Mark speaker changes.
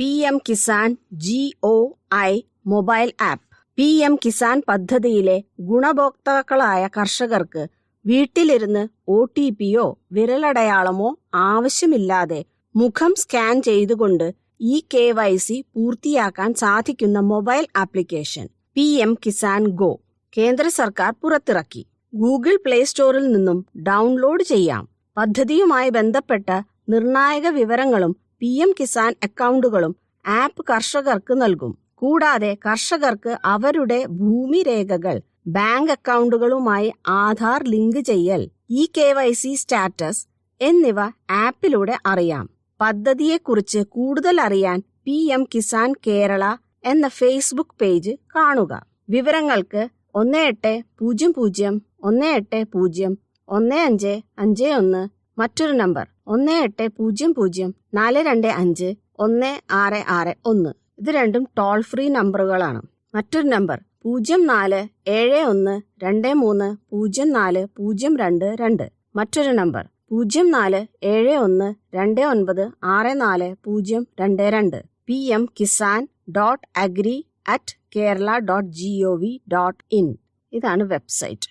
Speaker 1: P M Kisan G O I mobile app. P M Kisan പദ്ധതിയിലെ ഗുണഭോക്താക്കളായ കർഷകർക്ക് വീട്ടിലിരുന്ന് ഒ ടി പിയോ വിരലടയാളമോ ആവശ്യമില്ലാതെ മുഖം സ്കാൻ ചെയ്തുകൊണ്ട് ഇ കെ വൈ സി പൂർത്തിയാക്കാൻ സാധിക്കുന്ന mobile application P M Kisan go കേന്ദ്ര സർക്കാർ പുറത്തിറക്കി. ഗൂഗിൾ പ്ലേ സ്റ്റോറിൽ നിന്നും ഡൗൺലോഡ് ചെയ്യാം. പദ്ധതിയുമായി ബന്ധപ്പെട്ട നിർണായക വിവരങ്ങളും പി എം കിസാൻ അക്കൗണ്ടുകളും ആപ്പ് കർഷകർക്ക് നൽകും. കൂടാതെ കർഷകർക്ക് അവരുടെ ഭൂമി രേഖകൾ ബാങ്ക് അക്കൗണ്ടുകളുമായി ആധാർ ലിങ്ക് ചെയ്യൽ e K Y C status എന്നിവ ആപ്പിലൂടെ അറിയാം. പദ്ധതിയെക്കുറിച്ച് കൂടുതൽ അറിയാൻ പി എം കിസാൻ കേരള എന്ന ഫേസ്ബുക്ക് പേജ് കാണുക. വിവരങ്ങൾക്ക് ഒന്ന് എട്ട് പൂജ്യം പൂജ്യം ഒന്ന് എട്ട് പൂജ്യം ഒന്ന് അഞ്ച് അഞ്ച് ഒന്ന് മറ്റൊരു നമ്പർ ഒന്ന് എട്ട് പൂജ്യം പൂജ്യം നാല് രണ്ട് അഞ്ച് ഒന്ന് ആറ് ആറ് ഒന്ന്. ഇത് രണ്ടും ടോൾ ഫ്രീ നമ്പറുകളാണ്. മറ്റൊരു നമ്പർ പൂജ്യം നാല് ഏഴ് ഒന്ന് രണ്ട് മൂന്ന് പൂജ്യം നാല് പൂജ്യം രണ്ട് രണ്ട്. മറ്റൊരു നമ്പർ പൂജ്യം നാല് ഏഴ് ഒന്ന് രണ്ട് ഒൻപത് ആറ് നാല് പൂജ്യം രണ്ട് രണ്ട്. P M Kisan dot agri at Kerala dot G O V dot in ഇതാണ് വെബ്സൈറ്റ്